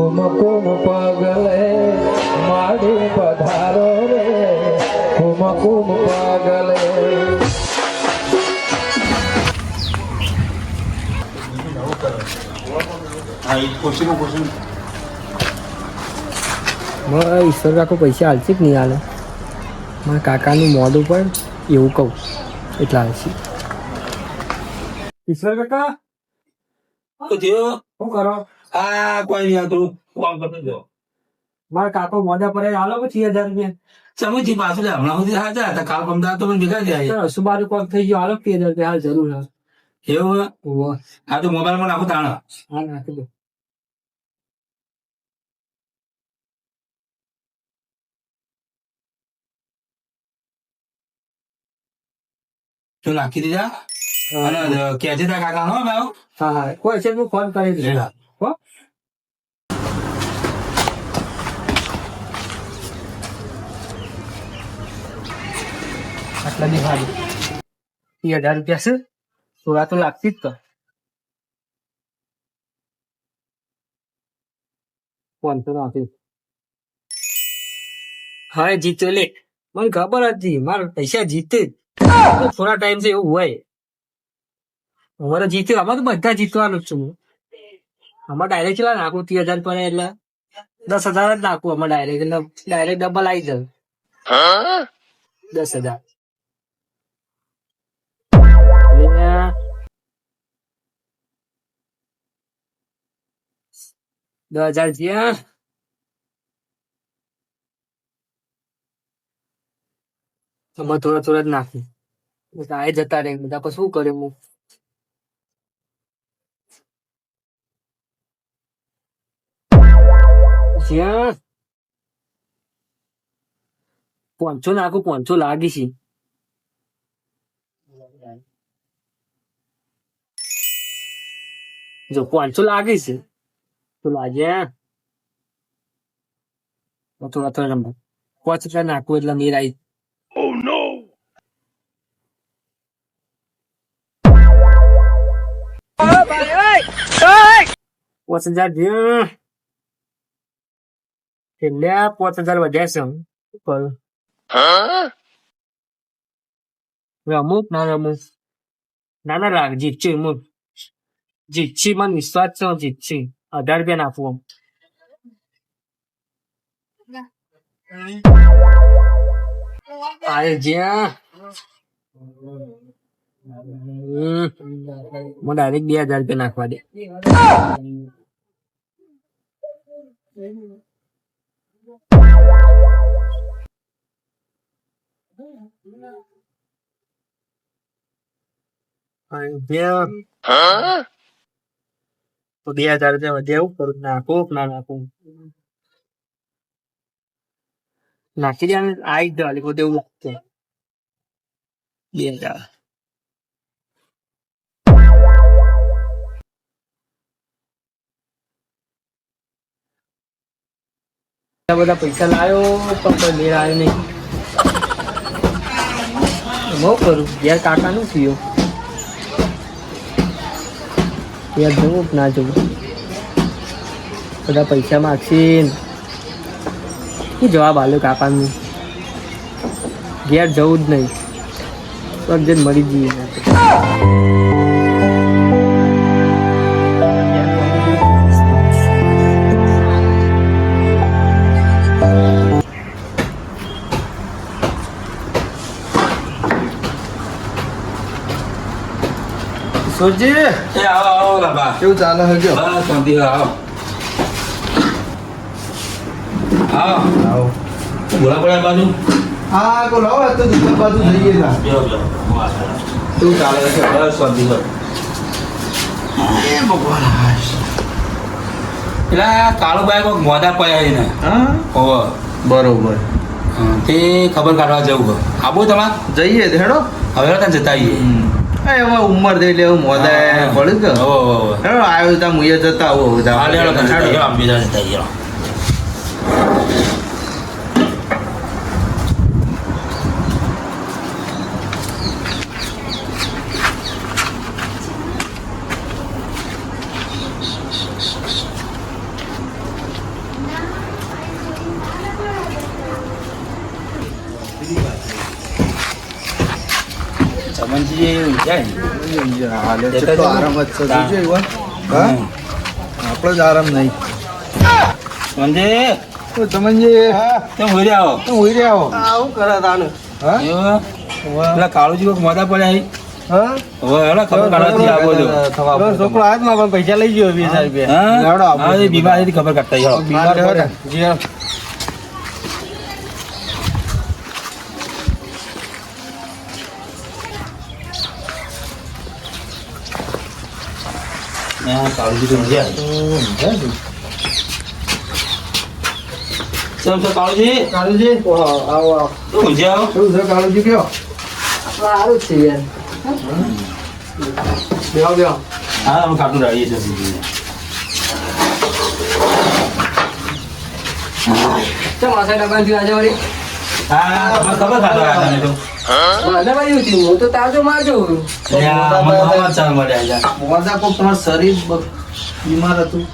કુમ કુમ પગલે માડી પધારો રે. કુમ કુમ પગલે. મારા ઈશ્વર કાકો પૈસા હાલશે કે નહીં હાલે મારા કાકાનું મોઢું પણ એવું કહું એટલા હાલશે ઈશ્વર કાકા? તો શું કરો? આ કોઈ નહીં આ તો કરતો જો મારા કાકો મોઢા પર હાલો પછી હજાર રૂપિયા. પાછું લે હમણાં સુધી હાજર હતા. કાલ પમદાર તો મને ભેગા જાય સુબારું કોલ થઈ ગયો. હાલો કે હજાર રૂપિયા. હાલ જરૂર એવું આ તો નાખું તાણ. હા નાખી દો. તો નાખી દીધા? અને કેજે તા કાકા હો ભાઈ. હા હા. કોઈ છે હું ફોન કરી લેલા. હો આટલા ની ભાડી એ હજાર રૂપિયા છે થોડા તો લાગતી જ તો પાંચસો નાખી હા જીતો લે મને ખબર હતી મારા પૈસા જીતે જ. થોડા ટાઈમ છે એવું હોય અમારે જીત્યો આમાં તો બધા જીતવાનું છું આમાં ડાયરેક્ટ ચેલા નાખું? ત્રીસ હજાર પડે એટલે દસ હજાર જ નાખું આમાં ડાયરેક્ટ એટલે ડાયરેક્ટ ડબલ આવી જાય. દસ હજાર. દસ હજાર જ્યાં થોડા થોડા જ નાખી. બધા આ જતા રહે. બધા પછી શું કરે હું જ્યાં પાંચસો નાખું પાંચસો લાગી છે જો પાંચસો લાગી છે તો લાગ્યા તો થોડા થોડા નંબર પાંચ રૂપિયા નાખું એટલે મેર આવી પાંચ હજાર થયા. એટલે પાંચ હજાર વધ્યા છે કરું રમુક ના રમુક ના ના રાખ જીતશે અમુક. જીતશે મને વિશ્વાસ છે હું જીતશે. અઢાર રૂપિયા નાખવું અરે જ્યાં. મને ડાયરેક્ટ બે હજાર રૂપિયા નાખવા દે. બે હજાર એવું કરું? નાખું ના નાખું. નાખી દે આવી જ બધું એવું લાગશે બે હજાર. બધા પૈસા લાવ્યો પણ મેળ આવ્યો નહીં. હું કરું યાર કાકાનું થયું. યાર જવું ના જવું. બધા પૈસા માગશે. શું જવાબ આલ્યો કાકાનું? ઘેર જવું જ નહીં. જઈને મરી જઈએ. સોજી? એ આવો આવો બાબા કેવું ચાલે છે કયો બસ શાંતિ આવો. આવો. આવો. બોલા બાજુ? હા કો લાવો તો દુકાન બાજુ જઈએ તા જો ચાલે છે? બસ શાંતિ કર એ ભગવાન પેલા કાળુભાઈ કોઈક મોદા પડ્યા એને હા? ઓહો બરોબર. હા, તે ખબર કાઢવા જવું આબુ તમારે? જઈએ હેડો. હવે ત્યાં જતા આવીએ. હવે ઉંમર થઈ એટલે એવું મોદા પડ્યું કે આવ્યો તા મુએ જતા આવો બધા હાલે હાલો ત્યાં જતા આવીએ. આમ બીજા જતા આવીએ. રમણજી ઊંઘ્યા હાલે છે. કેટલો આરામ જ છે જોજો ઈવન. હા આપણો જ આરામ નહીં સમજે તો તમને હા તમે હોઈ આવો તો આવું કરે તાને હા? પેલા કાળુજી પડ્યા હા હવે ખબર કાઢવાથી આવો છો. છોકરો હાથમાં પણ પૈસા લઈ ગયો વીસ રૂપિયા બીમારીથી ખબર કાઢતા હેડો. બીમાર પડે. જી હા. હા, કાળુજી છે. છો કાળુજી આવો હો? શું છે કાળુજી કયો સારું છે યાર બેહો બેહો હા અમે કાઢું રહીએ છીએ બીજું. ચમ આ સાઈડ abanથી આજે વળી હા તમે ખબર કાઢો આ તો મને વળી હતી હું તો તાજો મારજો. લે, આ અમને સમાચાર મળ્યા છે. મોદા કોક તમારું શરીર બીમાર હતું.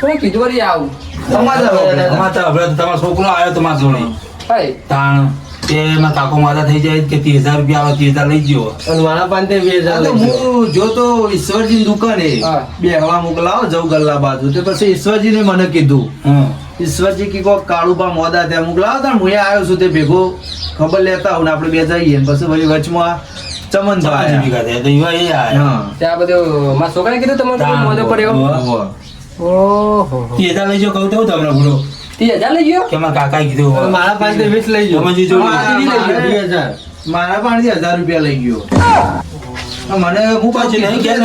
શું કીધું વળી આવું? સમાચાર આપણે. સમાચાર હવે તો તમારો છોકરો આવ્યો તમારા જોડે. તાણ તે એના મારા થઈ જાય કે ત્રીસ હજાર રૂપિયા આવે ત્રીસ હજાર લઈ ગયો. અને મારા પાંતે બે આ તો હું જોતો ઈશ્વરજી દુકાને. બે હવા મોકલાવો જવું ગલ્લા બાજુ. તો પછી ઈશ્વરજીને મને કીધું. ઈશ્વરજી કી કોક કાળુબા મોદા ત્યાં મોકલાવો તો હું આવ્યો છું તે ભેગો ખબર લેતા હું આપણે બે જઈએ. બસ પછી વળી વચમાં ચમન ચમાજી ભેગા થયા. તો ઈવા એ આયા. ત્યાં બધું મારા છોકરાએ કીધું તમારે મોદો પડ્યો? હોવે. ઓહો. હજાર લઈ જો કહું તો તમને બોલો ત્રીસ હજાર લઈ ગયો? કે મારા કાકા કીધું મારા પાસે વીસ લઈ ગયો. ચમનજી જો મારા પાસે હજાર. રૂપિયા લઈ ગયો. મને હું પાછી નહીં ઘેર.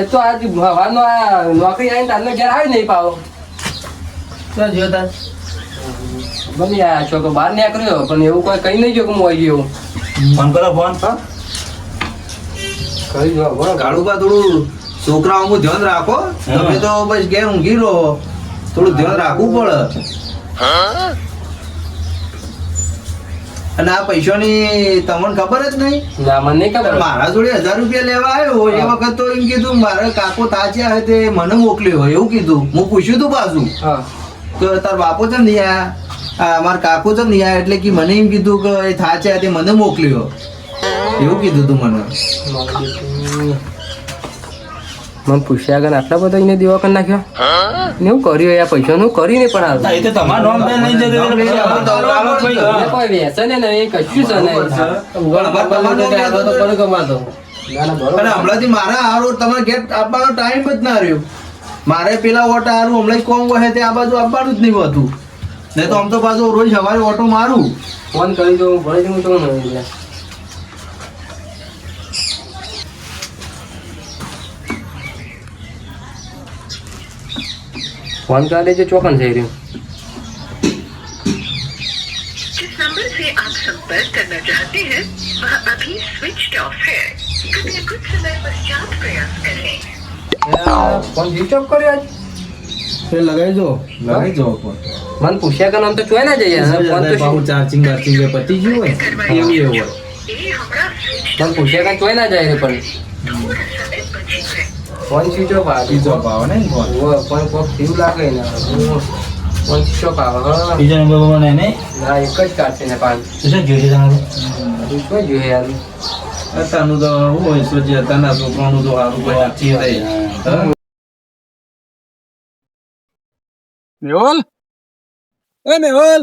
એ તો આજ હવાનો આ નોકરી આવીને તારને ઘેર આવી નહીં પાવો. તાર? ગમી આયા બહાર નીકળ્યો પણ એવું કોઈ કઈ નહીં ગયો કે હું આવી ગયો ફોન કરો ફોન. કહી દો બરોબર કાળુબા થોડું છોકરાઓનું ધ્યાન રાખો. તમે તો બસ ઘેર ઊંઘી રહો. થોડું ધ્યાન રાખવું પડે. અને આ પૈસાની તમને ખબર જ નહીં? ના મને ખબર. મારા જોડે હજાર રૂપિયા લેવા આવ્યો એ વખત તો એમ કીધું મારે કાકો તાચ્યા હોય તે મને મોકલ્યો હોય. એવું કીધું. હું પૂછ્યું તું પાછું. હા. તો તાર બાપો છે ને આ મારા કાકો છે ને આયા? એટલે કે મને એમ કીધું કે એ થાચે તે મને મોકલ્યો. એવું કીધું તું મને. મને પૂછ્યા કે આટલા બધા એને દેવા કરી નાખ્યો? ને હું કર્યું યાર પૈસા નું કરી ને પણ આવતા એ તો તમારું નામ નહીં જતો. કોઈ વ્યસન ને નહીં કશું છે ને તમારો કમાતો ના ના બરોબર. અને હમણાંથી મારા હારો તમારે ગેટ આપવાનો ટાઈમ જ ના રહ્યો. મારે પેલા ઓટો હારું હમણાં જ કોમ હોય તે આ બાજુ આપવાનું જ નહીં હોતું નહીં તો આમ તો પાછું રોજ સવારે ઓટો મારું ફોન કરી દઉં ભણી દઉં તો નહીં યાર. ફોન કરી દેજો ચોકન થઈ રહ્યું जिस नंबर से आप संपर्क करना चाहते हैं वह अभी स्विच ऑफ है कृपया कुछ समय पश्चात प्रयास करें ફોન સ્વિચ ઓફ કર્યો તે લગાવી જો લગાવી જો ફોન. મને પૂછ્યા કે આમ તો ના જઈએ. ફોન તો ચાર્જિંગ બાર્જિંગ બે પતી હોય એવું એવું હોય મને પૂછ્યા કે ચોય ના જાય પણ. ફોન સ્વિચ ઓફ આવે સ્વિચ ઓફ આવે ને ફોન? ફોન કોક થયું લાગે ને. ફોન સ્વિચ આવે બીજા નંબર નહીં ના એક જ કાર્ડ ને પાંચ. શું જોઈએ તમારું? શું યાર? અત્યારનું તો હોય સોચી અત્યારના છોકરાનું તો સારું કોઈ નક્કી નહીં. હા? એ મેહોલ!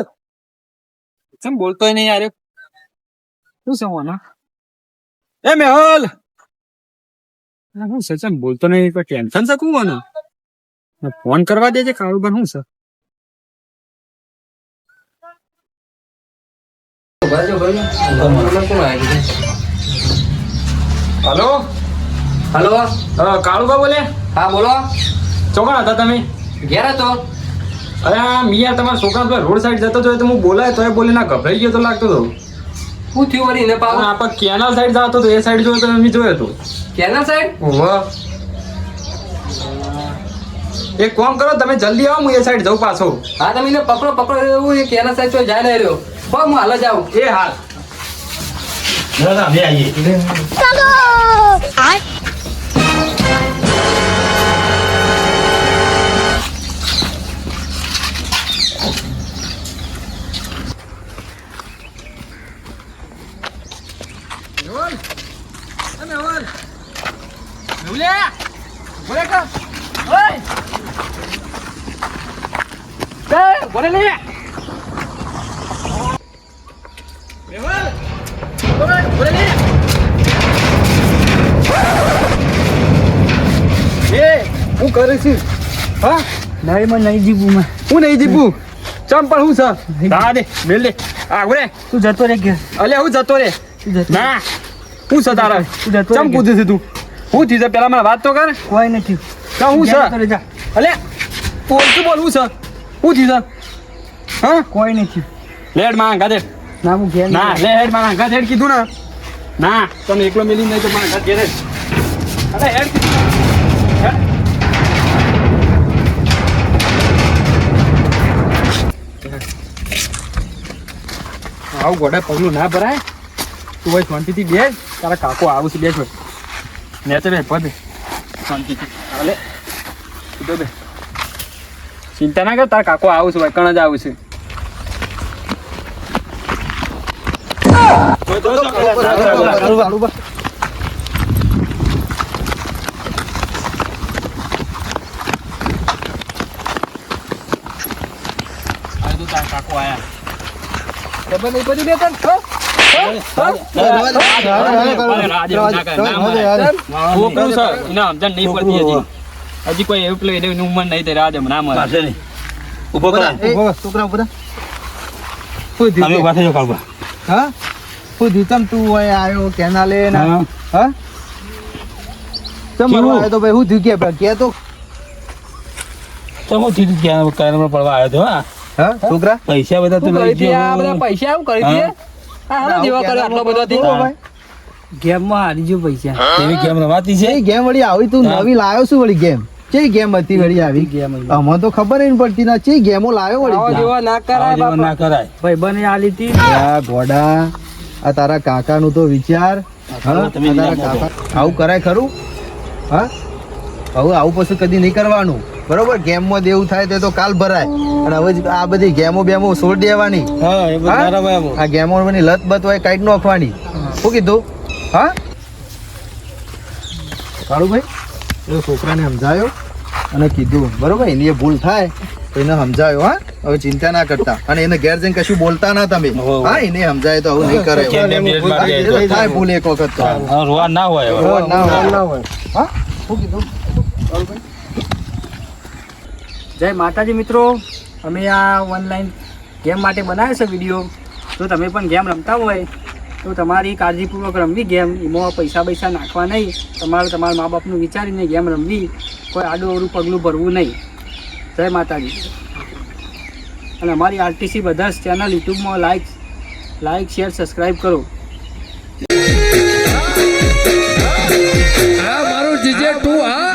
કેમ બોલતોય નહીં યાર? શું છે મોના એ મેહોલ! શું છે? બોલતો નહીં કોઈ ટેન્શન છે મને? ફોન કરવા દેજે કાળુબા શું છે? હલો? હલો? કાળુબા બોલે? હા બોલો. ચોકણ હતા તમે? ઘેર હતો. અરે આ મિયા તમારા છોકરા પેલા રોડ સાઈડ જતો હતો તો હું બોલાય તોય બોલી ના ગભરાઈ ગયો તો લાગતો હતો શું થયું વળી ને પાવ આપણે કેનાલ સાઈડ જતો હતો એ સાઈડ જોયો તો મેં જોયો હતો કેના સાઈડ વાહ એક કોમ કરો તમે જલ્દી આવો હું એ સાઈડ જઉં પાછો. હા તમે પકડો પકડો એવું એ કેના સાઈડ તો જાય નહીં રહ્યો. હું હાલ જાઉં એ હાલ. nó làm cái gì? Taco Ai? Boleh ke? Hei! Boleh lihat! છે હા? નહીં મને નહીં જીવું મેં. હું નહીં જીપું ચમ પણ હું છે? હા દે મેલ દે. આગળ તું જતો રે કે અલે હું જતો રે તું ના. હું છે તારા? તું જતો ચમ રે છું તું? હું થી પેલા મને વાત તો કર. કોઈ નથી કા હું ઘેર જતો છે. રે જા. અલે બોલ શું બોલ હું છે? હું થી છે હા? કોઈ નથી લેડમાં ગાદે ના હું ઘેર ના લે હેડમાં ગાદે હેડ કીધું ને. ના તમે એકલો મેલી નહીં તો મને ઘેરે અરે હેડ કીધું. આવું ગોડા પગલું ના ભરાય. તું ભાઈ શાંતિથી બેસ. તારા કાકો આવું છે બેસ ભાઈ નેચે બે પદ શાંતિથી. હાલે સીધો બે ચિંતા ના કર, તારા કાકો આવું છે ભાઈ કણ જ આવું છે. કાકો આયા. હજી. કોઈ એવું પેલું એની ઉંમર નહીં થઈ રાજ ના મળે છોકરા તમે તું હોય આવ્યો કેનાલે ના હા. આવ્યો તો ભાઈ હું થયું કે તો તો હું ક્યાં કારમાં પડવા આવ્યો હતો હા હા? છોકરા? પૈસા બધા તું શું લઈ કરી આ બધા પૈસા આવું કરી દે? આ જેવા કરે આટલો બધો હતી ગેમ ગેમમાં હારી જો પૈસા. એવી ગેમ રમાતી છે? ગેમ વળી આવી તું નવી લાવ્યો છું વળી ગેમ? જે ગેમ હતી વળી આવી? ગેમ અમને તો ખબર નહીં પડતી ના ચી ગેમો લાવ્યો આવા વળી જેવા ના કરાય બાપા. ના કરાય. ભાઈ બને આલી હતી આ ગોડા આ તારા કાકાનું તો વિચાર. હા? તમે તારા કાકા આવું કરાય ખરું? હા? હવે આવું પછી કદી નહીં કરવાનું. બરોબર? ગેમમાં દેવું થાય તે તો કાલ ભરાય. અને હવે આ બધી ગેમો બેમો છોડી દેવાની. આ ગેમો ની લત બત હોય કાઢી નાખવાની. શું કીધું? હા? કાળુભાઈ એ છોકરાને સમજાયો અને કીધું બરોબર એની એ ભૂલ થાય તો એને સમજાયો હા? હવે ચિંતા ના કરતા. અને એને ઘેર જઈને કશું બોલતા ના તમે. હા એને સમજાય તો આવું નહીં કરે. થાય. ભૂલ એક વખત તો. રોવા ના હોય. રોવા ના હોય. ના હોય. હા? શું કીધું? કાળુભાઈ? જય માતાજી મિત્રો. અમે આ ઓનલાઈન ગેમ માટે બનાવ્યો છે વીડિયો જો તમે પણ ગેમ રમતા હોય, તો તમારી કાળજીપૂર્વક રમવી ગેમ એમાં પૈસા પૈસા નાખવા નહીં. તમારે તમારા મા બાપનું વિચારીને ગેમ રમવી. કોઈ આડું પગલું ભરવું નહીં. જય માતાજી. અને અમારી આરટીસી બધા જ ચેનલ યુટ્યુબમાં લાઈક લાઈક શેર સબસ્ક્રાઈબ કરો. મારું જીજે ટુ આ